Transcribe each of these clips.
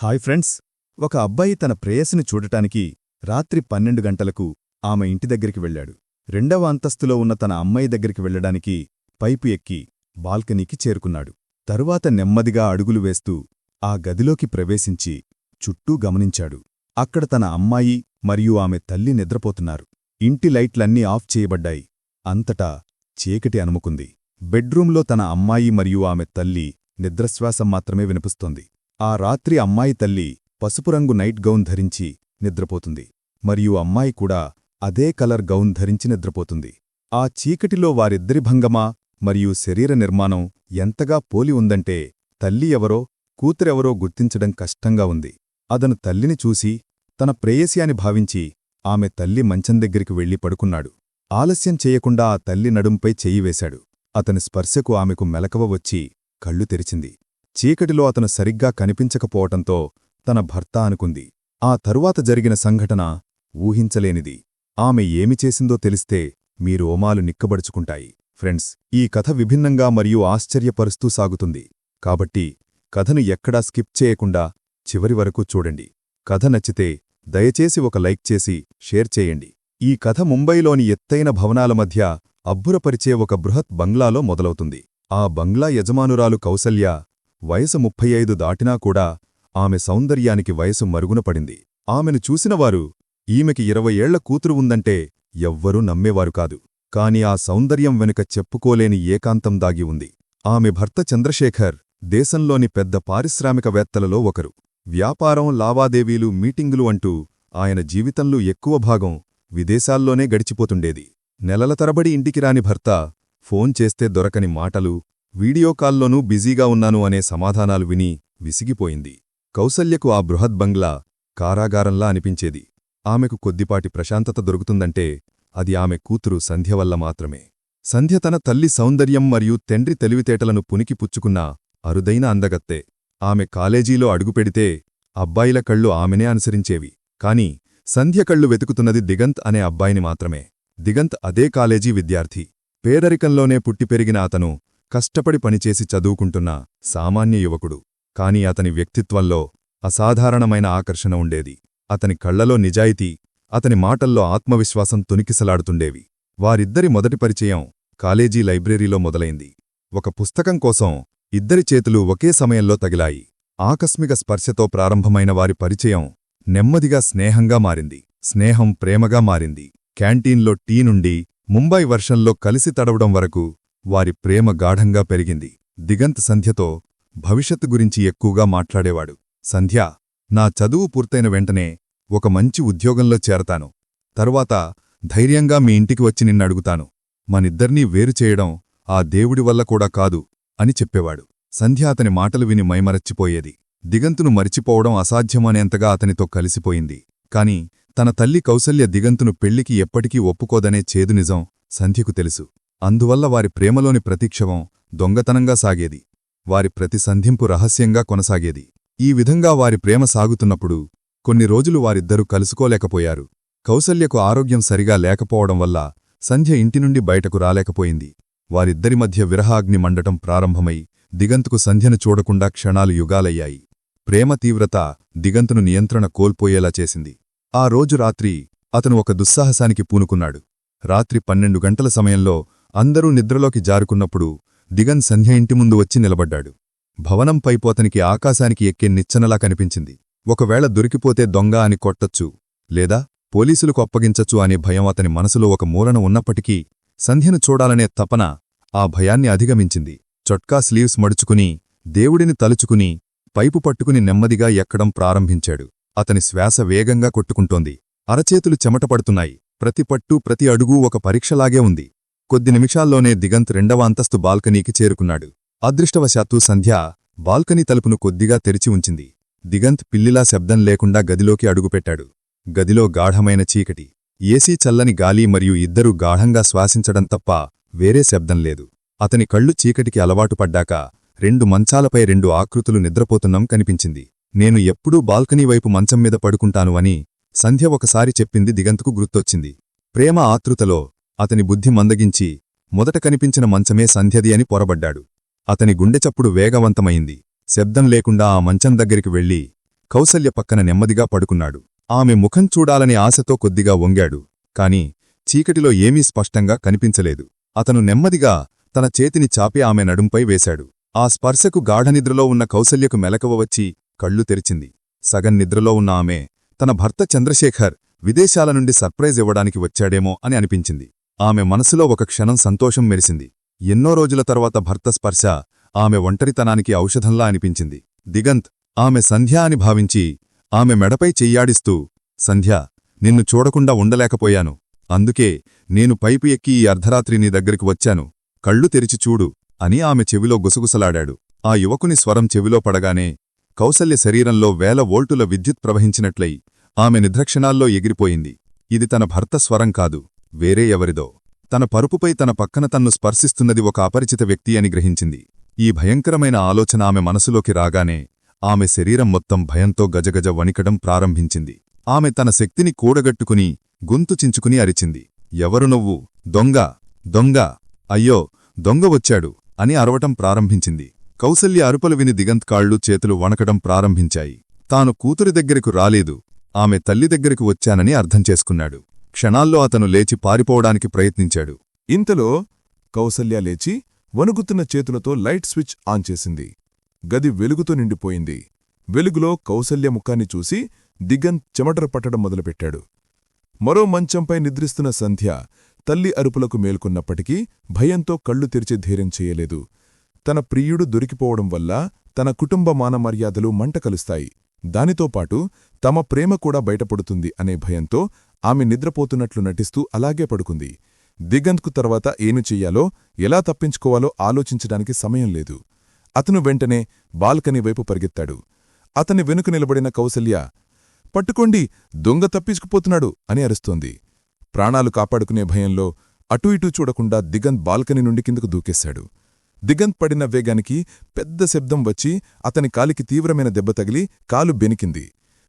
Hi friends. ఒక అబ్బాయి తన ప్రేయసిని చూడటానికి రాత్రి పన్నెండు గంటలకు ఆమె ఇంటి దగ్గరికి వెళ్ళాడు. రెండవ అంతస్తులో ఉన్న తన అమ్మాయి దగ్గరికి వెళ్ళడానికి పైపు ఎక్కి బాల్కనీకి చేరుకున్నాడు. తరువాత నెమ్మదిగా అడుగులు వేస్తూ ఆ గదిలోకి ప్రవేశించి చుట్టూ గమనించాడు. అక్కడ తన అమ్మాయి మరియు ఆమె తల్లి నిద్రపోతున్నారు. ఇంటి లైట్లన్నీ ఆఫ్ చేయబడ్డాయి. అంతటా చీకటి అనుముకుంది బెడ్రూంలో తన అమ్మాయి మరియు ఆమె తల్లి నిద్రశ్వాసం మాత్రమే వినిపిస్తోంది. ఆ రాత్రి అమ్మాయి తల్లి పసుపురంగు నైట్ గౌన్ ధరించి నిద్రపోతుంది. మరియు అమ్మాయి కూడా అదే కలర్ గౌన్ ధరించి నిద్రపోతుంది. ఆ చీకటిలో వారిద్దరి భంగమా మరియు శరీర నిర్మాణం ఎంతగా పోలి ఉందంటే తల్లి ఎవరో కూతురెవరో గుర్తించడం కష్టంగా ఉంది. అతను తల్లిని చూసి తన ప్రేయసి అని భావించి ఆమె తల్లి మంచం దగ్గరికి వెళ్ళి పడుకున్నాడు. ఆలస్యం చేయకుండా ఆ తల్లి నడుంపై చెయ్యివేశాడు అతని స్పర్శకు ఆమెకు మెలకవ వచ్చి కళ్ళు తెరిచింది. చీకటిలో అతను సరిగ్గా కనిపించకపోవటంతో తన భర్త అనుకుంది. ఆ తరువాత జరిగిన సంఘటన ఊహించలేనిది. ఆమె ఏమి చేసిందో తెలిస్తే మీ రోమాలు నిక్కబడుచుకుంటాయి. ఫ్రెండ్స్ ఈ కథ విభిన్నంగా మరియు ఆశ్చర్యపరుస్తూ సాగుతుంది. కాబట్టి కథను ఎక్కడా స్కిప్ చేయకుండా చివరి వరకు చూడండి. కథ నచ్చితే దయచేసి ఒక లైక్ చేసి షేర్ చేయండి. ఈ కథ ముంబైలోని ఎత్తైన భవనాల మధ్య అబ్బురపరిచే ఒక బృహత్ బంగ్లాలో మొదలవుతుంది. ఆ బంగ్లా యజమానురాలు కౌసల్య వయసు ముప్పై ఐదు దాటినా కూడా ఆమె సౌందర్యానికి వయసు మరుగున పడింది. ఆమెను చూసినవారు ఈమెకి ఇరవై ఏళ్ళ కూతురు ఉందంటే ఎవ్వరూ నమ్మేవారు కాదు. కాని ఆ సౌందర్యం వెనుక చెప్పుకోలేని ఏకాంతం దాగి ఉంది. ఆమె భర్త చంద్రశేఖర్ దేశంలోని పెద్ద పారిశ్రామికవేత్తలలో ఒకరు. వ్యాపారం లావాదేవీలు మీటింగులు అంటూ ఆయన జీవితంలో ఎక్కువ భాగం విదేశాల్లోనే గడిచిపోతుండేది. నెలల తరబడి ఇంటికి రాని భర్త ఫోన్ చేస్తే దొరకని మాటలు వీడియో కాల్లోనూ బిజీగా ఉన్నాను అనే సమాధానాలు విని విసిగిపోయింది. కౌసల్యకు ఆ బృహద్ బంగ్లా కారాగారంలా అనిపించేది. ఆమెకు కొద్దిపాటి ప్రశాంతత దొరుకుతుందంటే అది ఆమె కూతురు సంధ్య వల్ల మాత్రమే. సంధ్య తన తల్లి సౌందర్యం మరియు తండ్రి తెలివితేటలను పునికి పుచ్చుకున్న అరుదైన అందగత్తే. ఆమె కాలేజీలో అడుగుపెడితే అబ్బాయిల కళ్ళు ఆమెనే అనుసరించేవి. కాని సంధ్య కళ్ళు వెతుకుతున్నది దిగంత్ అనే అబ్బాయిని మాత్రమే. దిగంత్ అదే కాలేజీ విద్యార్థి. పేదరికంలోనే పుట్టిపెరిగిన అతను కష్టపడి పనిచేసి చదువుకుంటున్న సామాన్య యువకుడు. కాని అతని వ్యక్తిత్వంలో అసాధారణమైన ఆకర్షణ ఉండేది. అతని కళ్ళలో నిజాయితీ అతని మాటల్లో ఆత్మవిశ్వాసం తునికిసలాడుతుండేవి. వారిద్దరి మొదటి పరిచయం కాలేజీ లైబ్రరీలో మొదలైంది. ఒక పుస్తకం కోసం ఇద్దరి చేతులు ఒకే సమయంలో తగిలాయి. ఆకస్మిక స్పర్శతో ప్రారంభమైన వారి పరిచయం నెమ్మదిగా స్నేహంగా మారింది. స్నేహం ప్రేమగా మారింది. క్యాంటీన్లో టీ నుండి ముంబై వర్షంలో కలిసి తడవడం వరకు వారి ప్రేమ గాఢంగా పెరిగింది. దిగంత్ సంధ్యతో భవిష్యత్తు గురించి ఎక్కువగా మాట్లాడేవాడు. సంధ్య నా చదువు పూర్తయిన వెంటనే ఒక మంచి ఉద్యోగంలో చేరతాను. తరువాత ధైర్యంగా మీ ఇంటికి వచ్చి నిన్నడుగుతాను మనిద్దర్నీ వేరుచేయడం ఆ దేవుడి వల్ల కూడా కాదు అని చెప్పేవాడు. సంధ్య అతని మాటలు విని మైమరచ్చిపోయేది దిగంతును మరిచిపోవడం అసాధ్యమనేంతగా అతనితో కలిసిపోయింది. కాని తన తల్లి కౌసల్య దిగంతును పెళ్ళికి ఎప్పటికీ ఒప్పుకోదనే చేదు నిజం సంధ్యకు తెలుసు. అందువల్ల వారి ప్రేమలోని ప్రతిక్షవం దొంగతనంగా సాగేది. వారి ప్రతి సంధింపు రహస్యంగా కొనసాగేది. ఈ విధంగా వారి ప్రేమ సాగుతున్నప్పుడు కొన్ని రోజులు వారిద్దరూ కలుసుకోలేకపోయారు. కౌసల్యకు ఆరోగ్యం సరిగా లేకపోవడం వల్ల సంధ్య ఇంటి నుండి బయటకు రాలేకపోయింది. వారిద్దరి మధ్య విరహాగ్ని మండటం ప్రారంభమై దిగంతుకు సంధ్యను చూడకుండా క్షణాలు యుగాలయ్యాయి. ప్రేమ తీవ్రత దిగంతును నియంత్రణ కోల్పోయేలా చేసింది. ఆ రోజు రాత్రి అతను ఒక దుస్సాహసానికి పూనుకున్నాడు. రాత్రి పన్నెండు గంటల సమయంలో అందరూ నిద్రలోకి జారుకున్నప్పుడు దిగన్ సంధ్య ఇంటి ముందు వచ్చి నిలబడ్డాడు. భవనం పైపోతనికి ఆకాశానికి ఎక్కే నిచ్చెనలా కనిపించింది. ఒకవేళ దొరికిపోతే దొంగ అని కొట్టొచ్చు లేదా పోలీసులకు అప్పగించచ్చు అనే భయం అతని మనసులో ఒక మూలన ఉన్నప్పటికీ సంధ్యను చూడాలనే తపన ఆ భయాన్ని అధిగమించింది. చొట్కా స్లీవ్స్ మడుచుకుని దేవుడిని తలుచుకుని పైపు పట్టుకుని నెమ్మదిగా ఎక్కడం ప్రారంభించాడు. అతని శ్వాస వేగంగా కొట్టుకుంటోంది. అరచేతులు చెమటపడుతున్నాయి ప్రతి పట్టు ప్రతి అడుగూ ఒక పరీక్షలాగే ఉంది. కొద్ది నిమిషాల్లోనే దిగంత్ రెండవ అంతస్తు బాల్కనీకి చేరుకున్నాడు. అదృష్టవశాత్తు సంధ్య బాల్కనీ తలుపును కొద్దిగా తెరిచి ఉంచింది. దిగంత్ పిల్లిలా శబ్దం లేకుండా గదిలోకి అడుగుపెట్టాడు. గదిలో గాఢమైన చీకటి. ఏసీ చల్లని గాలి మరియు ఇద్దరూ గాఢంగా శ్వాసించడం తప్ప వేరే శబ్దం లేదు. అతని కళ్ళు చీకటికి అలవాటు పడ్డాక రెండు మంచాలపై రెండు ఆకృతులు నిద్రపోతున్నాం కనిపించింది. నేను ఎప్పుడూ బాల్కనీ వైపు మంచం మీద పడుకుంటాను అని సంధ్య ఒకసారి చెప్పింది దిగంత్కు గుర్తొచ్చింది. ప్రేమ ఆతృతలో అతని బుద్ధి మందగించి మొదట కనిపించిన మంచమే సంధ్యది అని పొరబడ్డాడు. అతని గుండెచప్పుడు వేగవంతమైంది. శబ్దం లేకుండా ఆ మంచం దగ్గరికి వెళ్ళి కౌసల్య పక్కన నెమ్మదిగా పడుకున్నాడు. ఆమె ముఖం చూడాలని ఆశతో కొద్దిగా వంగాడు కాని చీకటిలో ఏమీ స్పష్టంగా కనిపించలేదు. అతను నెమ్మదిగా తన చేతిని చాపి ఆమె నడుంపై వేశాడు. ఆ స్పర్శకు గాఢనిద్రలో ఉన్న కౌసల్యకు మెలకువ వచ్చి కళ్ళు తెరిచింది. సగం నిద్రలో ఉన్న ఆమె తన భర్త చంద్రశేఖర్ విదేశాల నుండి సర్ప్రైజ్ ఇవ్వడానికి వచ్చాడేమో అని అనిపించింది. ఆమె మనసులో ఒక క్షణం సంతోషం మెరిసింది. ఎన్నో రోజుల తర్వాత భర్త స్పర్శ ఆమె ఒంటరితనానికి ఔషధంలా అనిపించింది. దిగంత్ ఆమె సంధ్య అని భావించి ఆమె మెడపై చెయ్యాడిస్తూ సంధ్య నిన్ను చూడకుండా ఉండలేకపోయాను. అందుకే నేను పైపు ఎక్కి ఈ అర్ధరాత్రి నీ దగ్గరికి వచ్చాను. కళ్ళు తెరిచి చూడు అని ఆమె చెవిలో గుసగుసలాడాడు. ఆ యువకుని స్వరం చెవిలో పడగానే కౌసల్య శరీరంలో వేల వోల్టుల విద్యుత్ ప్రవహించినట్లయి ఆమె నిద్రక్షణాల్లో ఎగిరిపోయింది. ఇది తన భర్త స్వరం కాదు. వేరే ఎవరిదో. తన పరుపుపై తన పక్కన తన్ను స్పర్శిస్తున్నది ఒక అపరిచిత వ్యక్తి అని గ్రహించింది. ఈ భయంకరమైన ఆలోచన ఆమె మనసులోకి రాగానే ఆమె శరీరం మొత్తం భయంతో గజగజ వణికడం ప్రారంభించింది. ఆమె తన శక్తిని కూడగట్టుకుని గొంతు చించుకుని అరిచింది. ఎవరు నువ్వు? దొంగ? దొంగ? అయ్యో దొంగ వచ్చాడు అని అరవటం ప్రారంభించింది. కౌసల్య అరుపలు విని దిగంత్ కాళ్ళు చేతులు వణకడం ప్రారంభించాయి. తాను కూతురి దగ్గరకు రాలేదు. ఆమె తల్లి దగ్గరకు వచ్చానని అర్థం చేసుకున్నాడు. క్షణాల్లో అతను లేచి పారిపోవడానికి ప్రయత్నించాడు. ఇంతలో కౌసల్య లేచి వణుకుతున్న చేతులతో లైట్ స్విచ్ ఆన్ చేసింది. గది వెలుగుతో నిండిపోయింది. వెలుగులో కౌసల్య ముఖాన్ని చూసి దిగన్ చెమటర పట్టడం మొదలుపెట్టాడు. మరో మంచంపై నిద్రిస్తున్న సంధ్య తల్లి అరుపులకు మేల్కొన్నప్పటికీ భయంతో కళ్ళు తెరిచి ధైర్యం చేయలేదు. తన ప్రియుడు దొరికిపోవడం వల్ల తన కుటుంబ మానమర్యాదలు మంట కలుస్తాయి. దానితోపాటు తమ ప్రేమ కూడా బయటపడుతుంది అనే భయంతో ఆమె నిద్రపోతున్నట్లు నటిస్తూ అలాగే పడుకుంది. దిగంత్కు తర్వాత ఏమి చెయ్యాలో ఎలా తప్పించుకోవాలో ఆలోచించడానికి సమయం లేదు. అతను వెంటనే బాల్కనీ వైపు పరిగెత్తాడు. అతని వెనుక నిలబడిన కౌసల్య పట్టుకోండి దొంగ తప్పించుకుపోతున్నాడు అని అరుస్తోంది. ప్రాణాలు కాపాడుకునే భయంలో అటూ ఇటూ చూడకుండా దిగంత్ బాల్కనీ నుండి కిందకు దూకేశాడు. దిగంత్ పడిన వేగానికి పెద్ద శబ్దం వచ్చి అతని కాలికి తీవ్రమైన దెబ్బ తగిలి కాలు బెనికింది.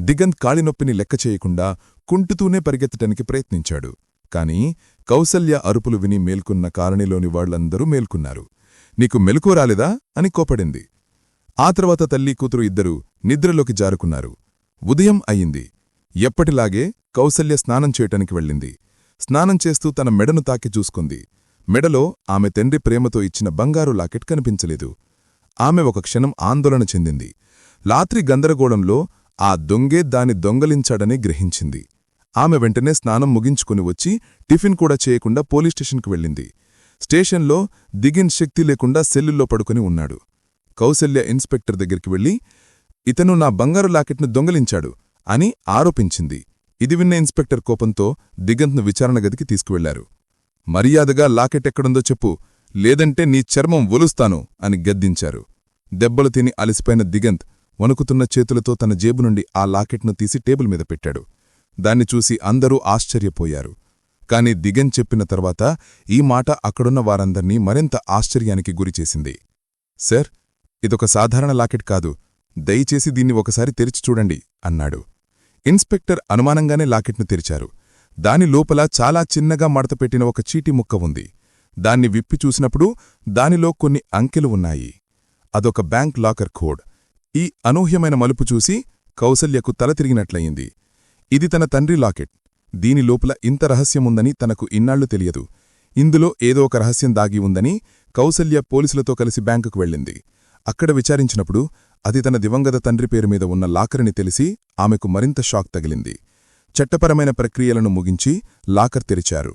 దిగంత్ కాళినొప్పిని లెక్క చేయకుండా కుంటుతూనే పరిగెత్తటానికి ప్రయత్నించాడు. కాని కౌసల్య అరుపులు విని మేల్కొన్న కాలనీలోని వాళ్ళందరూ మేల్కొన్నారు. నీకు మెలకువ రాలేదా? అని కోపడింది. ఆ తర్వాత తల్లి కూతురు ఇద్దరూ నిద్రలోకి జారుకున్నారు. ఉదయం అయింది ఎప్పటిలాగే కౌసల్య స్నానం చేయటానికి వెళ్ళింది. స్నానం చేస్తూ తన మెడను తాకి చూసుకుంది. మెడలో ఆమె తండ్రి ప్రేమతో ఇచ్చిన బంగారు లాకెట్ కనిపించలేదు. ఆమె ఒక క్షణం ఆందోళన చెందింది. లాత్రి గందరగోళంలో ఆ దొంగే దాని దొంగలించాడని గ్రహించింది. ఆమె వెంటనే స్నానం ముగించుకుని వచ్చి టిఫిన్ కూడా చేయకుండా పోలీస్ స్టేషన్కు వెళ్ళింది. స్టేషన్లో దిగిన్ శక్తి లేకుండా సెల్లుల్లో పడుకుని ఉన్నాడు. కౌసల్య ఇన్స్పెక్టర్ దగ్గరికి వెళ్ళి ఇతను నా బంగారు లాకెట్ను దొంగలించాడు అని ఆరోపించింది. ఇది విన్న ఇన్స్పెక్టర్ కోపంతో దిగంత్ను విచారణ గదికి తీసుకువెళ్ళారు. మర్యాదగా లాకెట్ ఎక్కడుందో చెప్పు లేదంటే నీ చర్మం ఒలుస్తాను అని గద్దించారు. దెబ్బలు తిని అలసిపోయిన దిగంత్ వణుకుతున్న చేతులతో తన జేబు నుండి ఆ లాకెట్ను తీసి టేబుల్ మీద పెట్టాడు. దాన్ని చూసి అందరూ ఆశ్చర్యపోయారు. కాని దిగన్ చెప్పిన తర్వాత ఈ మాట అక్కడున్న వారందర్నీ మరింత ఆశ్చర్యానికి గురిచేసింది సర్ ఇదొక సాధారణ లాకెట్ కాదు. దయచేసి దీన్ని ఒకసారి తెరిచి చూడండి అన్నాడు. ఇన్స్పెక్టర్ అనుమానంగానే లాకెట్ను తెరిచారు. దాని లోపల చాలా చిన్నగా మడతపెట్టిన ఒక చీటి ముక్క ఉంది. దాన్ని విప్పి చూసినప్పుడు దానిలో కొన్ని అంకెలు ఉన్నాయి. అదొక బ్యాంక్ లాకర్ కోడ్. ఈ అనూహ్యమైన మలుపు చూసి కౌసల్యకు తల తిరిగినట్లయింది. ఇది తన తండ్రి లాకెట్. దీని లోపల ఇంత రహస్యముందని తనకు ఇన్నాళ్ళు తెలియదు. ఇందులో ఏదో ఒక రహస్యం దాగి ఉందని కౌసల్య పోలీసులతో కలిసి బ్యాంకుకు వెళ్ళింది. అక్కడ విచారించినప్పుడు అది తన దివంగత తండ్రి పేరు మీద ఉన్న లాకర్ని తెలిసి ఆమెకు మరింత షాక్ తగిలింది. చట్టపరమైన ప్రక్రియలను ముగించి లాకర్ తెరిచారు.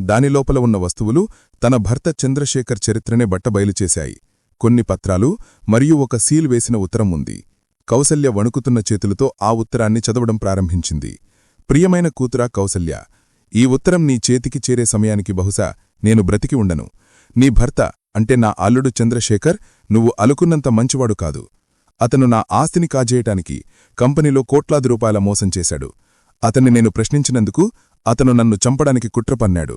దానిలోపల ఉన్న వస్తువులు తన భర్త చంద్రశేఖర్ చరిత్రనే బట్టబయలుచేశాయి కొన్ని పత్రాలు మరియు ఒక సీల్ వేసిన ఉత్తరం ఉంది. కౌసల్య వణుకుతున్న చేతులతో ఆ ఉత్తరాన్ని చదవడం ప్రారంభించింది. ప్రియమైన కూతురా కౌసల్య ఈ ఉత్తరం నీ చేతికి చేరే సమయానికి బహుశా నేను బ్రతికి ఉండను. నీ భర్త అంటే నా అల్లుడు చంద్రశేఖర్ నువ్వు అలుకున్నంత మంచివాడు కాదు. అతను నా ఆస్తిని కాజేయటానికి కంపెనీలో కోట్లాది రూపాయల మోసం చేశాడు. అతన్ని నేను ప్రశ్నించినందుకు అతను నన్ను చంపడానికి కుట్ర పన్నాడు.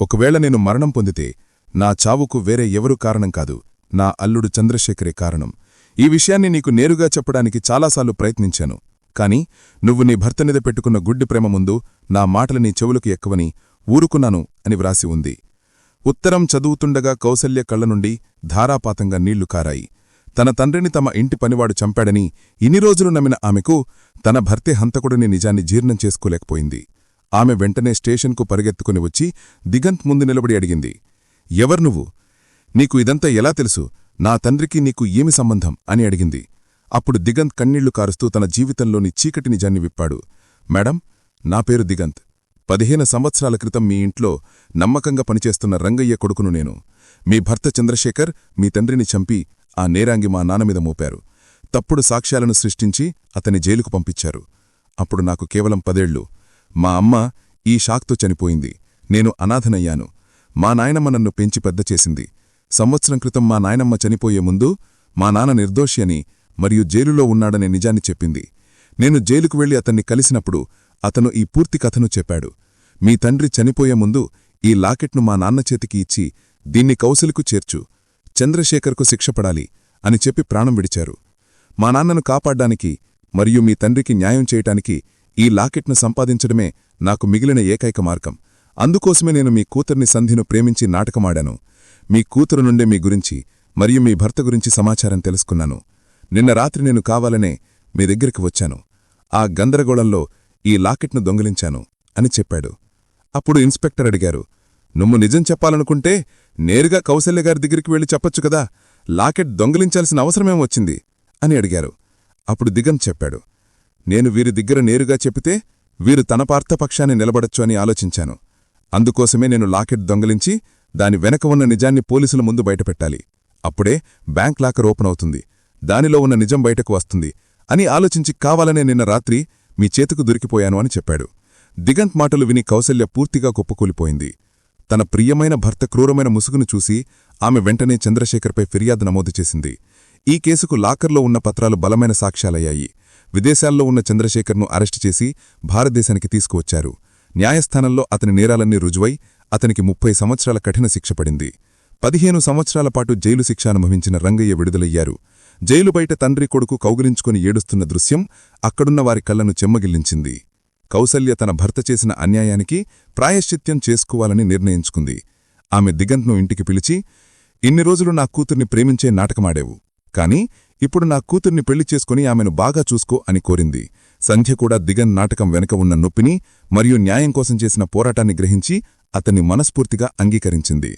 ఒకవేళ నేను మరణం పొందితే నా చావుకు వేరే ఎవరు కారణం కాదు. నా అల్లుడు చంద్రశేఖరే కారణం. ఈ విషయాన్ని నీకు నేరుగా చెప్పడానికి చాలాసార్లు ప్రయత్నించాను. కాని నువ్వు నీ భర్త మీద పెట్టుకున్న గుడ్డి ప్రేమ ముందు నా మాటలు నీ చెవులకు ఎక్కువని ఊరుకున్నాను అని వ్రాసి ఉంది. ఉత్తరం చదువుతుండగా కౌసల్య కళ్ళ నుండి ధారాపాతంగా నీళ్ళు కారాయి. తన తండ్రిని తమ ఇంటి పనివాడు చంపాడని ఇన్ని రోజులు నమ్మిన ఆమెకు తన భర్తే హంతకుడిని నిజాన్ని జీర్ణం చేసుకోలేకపోయింది. ఆమె వెంటనే స్టేషన్కు పరిగెత్తుకుని వచ్చి దిగంత్ ముందు నిలబడి అడిగింది ఎవరు నువ్వు? నీకు ఇదంతా ఎలా తెలుసు? నా తండ్రికి నీకు ఏమి సంబంధం? అని అడిగింది. అప్పుడు దిగంత్ కన్నీళ్ళు కారుస్తూ తన జీవితంలోని చీకటి నిజాన్ని విప్పాడు. మేడం నా పేరు దిగంత్. పదిహేను సంవత్సరాల క్రితం మీ ఇంట్లో నమ్మకంగా పనిచేస్తున్న రంగయ్య కొడుకును నేను. మీ భర్త చంద్రశేఖర్ మీ తండ్రిని చంపి ఆ నేరాంగి మా నాన్నమీద మోపారు. తప్పుడు సాక్ష్యాలను సృష్టించి అతని జైలుకు పంపించారు. అప్పుడు నాకు కేవలం పదేళ్ళు. మా అమ్మ ఈ షాక్తో చనిపోయింది. నేను అనాథనయ్యాను. మా నాయనమ్మ నన్ను పెంచి పెద్ద చేసింది. సంవత్సరం క్రితం మా నాయనమ్మ చనిపోయే ముందు మా నాన్న నిర్దోషి అని మరియు జైలులో ఉన్నాడనే నిజాన్ని చెప్పింది. నేను జైలుకు వెళ్ళి అతన్ని కలిసినప్పుడు అతను ఈ పూర్తి కథను చెప్పాడు. మీ తండ్రి చనిపోయే ముందు ఈ లాకెట్ను మా నాన్న చేతికి ఇచ్చి దీన్ని కౌశలకు చేర్చు చంద్రశేఖర్కు శిక్షపడాలి అని చెప్పి ప్రాణం విడిచారు. మా నాన్నను కాపాడ్డానికి మరియు మీ తండ్రికి న్యాయం చేయటానికి ఈ లాకెట్ను సంపాదించడమే నాకు మిగిలిన ఏకైక మార్గం. అందుకోసమే నేను మీ కూతుర్ని సంధిను ప్రేమించి నాటకమాడాను. మీ కూతురు నుండే మీ గురించి మరియు మీ భర్త గురించి సమాచారం తెలుసుకున్నాను. నిన్న రాత్రి నేను కావాలనే మీ దగ్గరికి వచ్చాను. ఆ గందరగోళంలో ఈ లాకెట్ను దొంగిలించాను అని చెప్పాడు. అప్పుడు ఇన్స్పెక్టర్ అడిగారు నువ్వు నిజం చెప్పాలనుకుంటే నేరుగా కౌశల్యగారి దగ్గరికి వెళ్ళి చెప్పొచ్చు కదా? లాకెట్ దొంగిలించాల్సిన అవసరమేం వచ్చింది? అని అడిగారు. అప్పుడు దిగం చెప్పాడు నేను వీరి దగ్గర నేరుగా చెప్పితే వీరు తన పార్థపక్షాన్ని నిలబడొచ్చు అని ఆలోచించాను. అందుకోసమే నేను లాకెట్ దొంగిలించి దాని వెనక ఉన్న నిజాన్ని పోలీసుల ముందు బయటపెట్టాలి. అప్పుడే బ్యాంక్ లాకర్ ఓపెన్ అవుతుంది. దానిలో ఉన్న నిజం బయటకు వస్తుంది అని ఆలోచించి కావాలనే నిన్న రాత్రి మీ చేతుకు దొరికిపోయాను అని చెప్పాడు. దిగంత్ మాటలు విని కౌసల్య పూర్తిగా కుప్పకూలిపోయింది. తన ప్రియమైన భర్త క్రూరమైన ముసుగును చూసి ఆమె వెంటనే చంద్రశేఖర్పై ఫిర్యాదు నమోదు చేసింది. ఈ కేసుకు లాకర్లో ఉన్న పత్రాలు బలమైన సాక్ష్యాలయ్యాయి. విదేశాల్లో ఉన్న చంద్రశేఖర్ను అరెస్టు చేసి భారతదేశానికి తీసుకువచ్చారు. న్యాయస్థానంలో అతని నేరాలన్నీ రుజువై అతనికి ముప్పై సంవత్సరాల కఠిన శిక్ష పడింది. పదిహేను సంవత్సరాల పాటు జైలు శిక్ష అనుభవించిన రంగయ్య విడుదలయ్యారు. జైలు బయట తండ్రి కొడుకు కౌగిలించుకుని ఏడుస్తున్న దృశ్యం అక్కడున్న వారి కళ్ళను చెమ్మగిల్లించింది. కౌసల్య తన భర్త చేసిన అన్యాయానికి ప్రాయశ్చిత్యం చేసుకోవాలని నిర్ణయించుకుంది. ఆమె దిగంత్ను ఇంటికి పిలిచి ఇన్ని రోజులు నా కూతుర్ని ప్రేమించే నాటకమాడేవు. కాని ఇప్పుడు నా కూతుర్ని పెళ్ళి చేసుకుని ఆమెను బాగా చూసుకో అని కోరింది. సంధ్య కూడా దిగన్ నాటకం వెనక ఉన్న నొప్పిని మరియు న్యాయం కోసం చేసిన పోరాటాన్ని గ్రహించి అతన్ని మనస్ఫూర్తిగా అంగీకరించింది.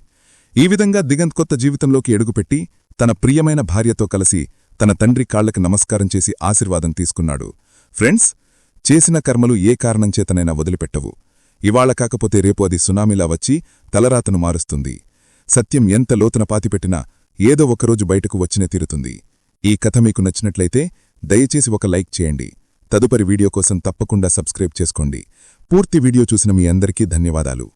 ఈ విధంగా దిగంత్ కొత్త జీవితంలోకి ఎడుగుపెట్టి తన ప్రియమైన భార్యతో కలిసి తన తండ్రి కాళ్ళకు నమస్కారం చేసి ఆశీర్వాదం తీసుకున్నాడు. ఫ్రెండ్స్ చేసిన కర్మలు ఏ కారణం చేతనైనా వదిలిపెట్టవు. ఇవాళ కాకపోతే రేపు అది సునామీలా వచ్చి తలరాతను మారుస్తుంది. సత్యం ఎంత లోతున పాతిపెట్టినా ఏదో ఒకరోజు బయటకు వచ్చినే తీరుతుంది. ఈ కథ మీకు నచ్చినట్లయితే దయచేసి ఒక లైక్ చేయండి. తదుపరి వీడియో కోసం తప్పకుండా సబ్స్క్రైబ్ చేసుకోండి. పూర్తి వీడియో చూసిన మీ అందరికీ ధన్యవాదాలు.